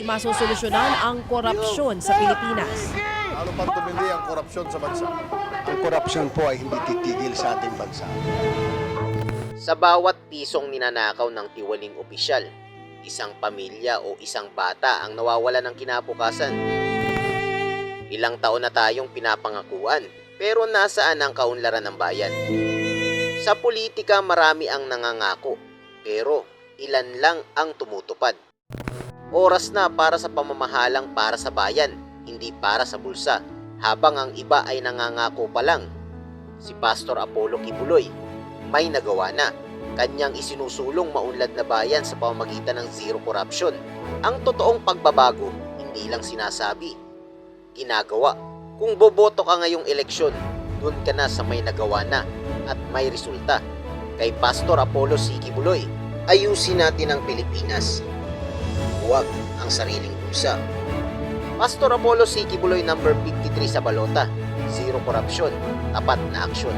Hindi masosolusyonan ang korupsyon sa Pilipinas. Lalo pang tumindi ang korupsyon sa bansa. Ang korupsyon po ay hindi titigil sa ating bansa. Sa bawat pisong ninanakaw ng tiwaling opisyal, isang pamilya o isang bata ang nawawala ng kinabukasan. Ilang taon na tayong pinapangakuan, pero nasaan ang kaunlaran ng bayan? Sa politika marami ang nangangako, pero ilan lang ang tumutupad. Oras na para sa pamamahalang para sa bayan, hindi para sa bulsa, habang ang iba ay nangangako pa lang. Si Pastor Apollo Kibuloy may nagawa na. Kanyang isinusulong maunlad na bayan sa pamamagitan ng zero corruption. Ang totoong pagbabago, hindi lang sinasabi, ginagawa. Kung boboto ka ngayong eleksyon, dun ka na sa may nagawa na at may resulta. Kay Pastor Apollo Siki Buloy, ayusin natin ang Pilipinas. Huwag ang sariling bulsa. Pastor Apollo Siki Buloy number 53 sa balota. Zero corruption, tapat na aksyon.